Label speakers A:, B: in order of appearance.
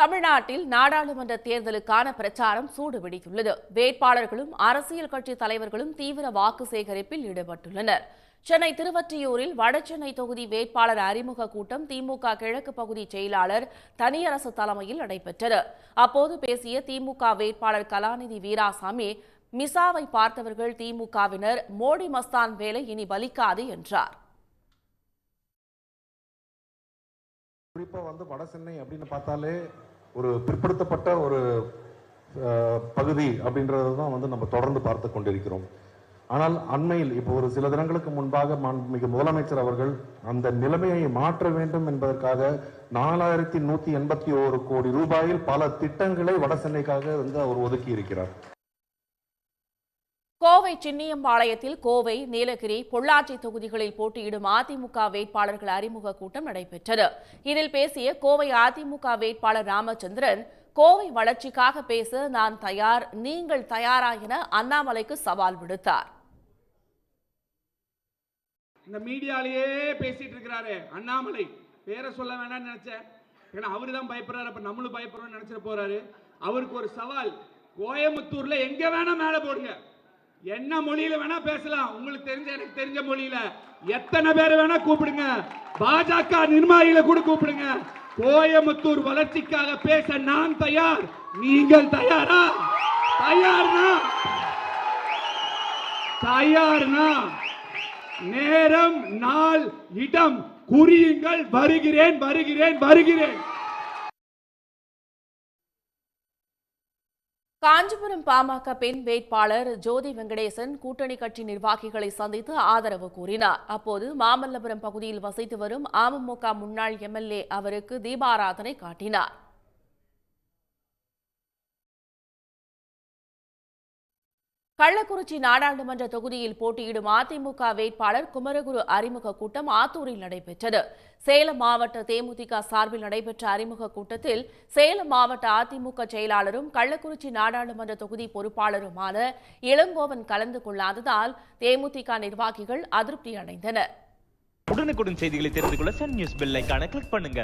A: தமிழ்நாட்டில் நாடாளுமன்ற தேர்தலுக்கான பிரச்சாரம் சூடுபிடித்துள்ளது. வேட்பாளர்களும் அரசியல் கட்சி தலைவர்களும் தீவிர வாக்கு சேகரிப்பில் ஈடுபட்டுள்ளனர். சென்னை திருவற்றியூரில் வடசென்னை தொகுதி வேட்பாளர் அறிமுக கூட்டம் திமுக கிழக்கு பகுதி செயலாளர் தனியரசு தலைமையில் நடைபெற்றது. அப்போது பேசிய திமுக வேட்பாளர் கலாநிதி வீராசாமி மிசாவை பார்த்தவர்கள் திமுகவினர் மோடி மஸ்தான் வேலை இனி பலிக்காது என்றார்.
B: குறிப்பாக வந்து வட சென்னை அப்படின்னு பார்த்தாலே ஒரு பிற்படுத்தப்பட்ட ஒரு பகுதி அப்படின்றது தான் வந்து நம்ம தொடர்ந்து பார்த்து கொண்டிருக்கிறோம். ஆனால் அண்மையில் இப்போ ஒரு சில தினங்களுக்கு முன்பாக மிக முதலமைச்சர் அவர்கள் அந்த நிலைமையை மாற்ற வேண்டும் என்பதற்காக நாலாயிரத்தி நூற்றி எண்பத்தி ஓரு கோடி ரூபாயில் பல திட்டங்களை வட சென்னைக்காக வந்து அவர் ஒதுக்கி இருக்கிறார்
A: கோவை சின்னியம்பாளையத்தில் கோவை நீலகிரி பொள்ளாச்சி தொகுதிகளில் போட்டியிடும் அதிமுக வேட்பாளர்கள் அறிமுக கூட்டம் நடைபெற்றது. இதில் பேசிய கோவை அதிமுக வேட்பாளர் ராமச்சந்திரன் கோவை வளர்ச்சிக்காக பேச நான் தயார் நீங்கள் தயாரா என அண்ணாமலைக்கு சவால் விடுத்தார்.
C: இந்த மீடியாலேயே பேசிட்டு இருக்கிறாரு அண்ணாமலை. பேரை சொல்ல வேண்டாம்னு நினைச்சேன். ஏன்னா அவரு தான் பயப்படுறாரு அப்ப நம்மளும் பயப்படுறோம்னு நினைச்சிட போறாரு. அவருக்கு ஒரு சவால் கோயம்புத்தூர்ல எங்க வேணா மேல போடுங்க. என்ன மொழியில வேணா பேசலாம். உங்களுக்கு தெரிஞ்ச எனக்கு தெரிஞ்ச மொழியில. எத்தனை பேர் வேணா கூப்பிடுங்க. பாஜக நிர்மாயில கூட கூப்பிடுங்க. கோயம்புத்தூர் வளர்ச்சிக்காக பேச நான் தயார். நீங்கள் தயாரா? தயார்னா? தயார்னா? நேரம் நாள் இடம். குறியுங்கள். வருகிறேன் வருகிறேன் வருகிறேன்.
A: காஞ்சிபுரம் பாமக பெண் வேட்பாளர் ஜோதி வெங்கடேசன் கூட்டணி கட்சி நிர்வாகிகளை சந்தித்து ஆதரவு கூறினார். அப்போது மாமல்லபுரம் பகுதியில் வசித்து வரும் அமமுக முன்னாள் எம்எல்ஏ அவருக்கு தீபாராதனை காட்டினார். கள்ளக்குறிச்சி நாடாளுமன்ற தொகுதியில் போட்டியிடும் அதிமுக வேட்பாளர் குமரகுரு அறிமுக கூட்டம் ஆத்தூரில் நடைபெற்றது. சேலம் மாவட்ட தேமுதிக சார்பில் நடைபெற்ற அறிமுக கூட்டத்தில் சேலம் மாவட்ட அதிமுக செயலாளரும் கள்ளக்குறிச்சி நாடாளுமன்ற தொகுதி பொறுப்பாளருமான இளங்கோவன் கலந்து கொள்ளாததால் தேமுதிக நிர்வாகிகள் அதிருப்தி அடைந்தனர்.
D: உடனுக்குடன் செய்திகளை தெரிந்து கொள்ள சன் நியூஸ் பெல் கிளிக் பண்ணுங்க.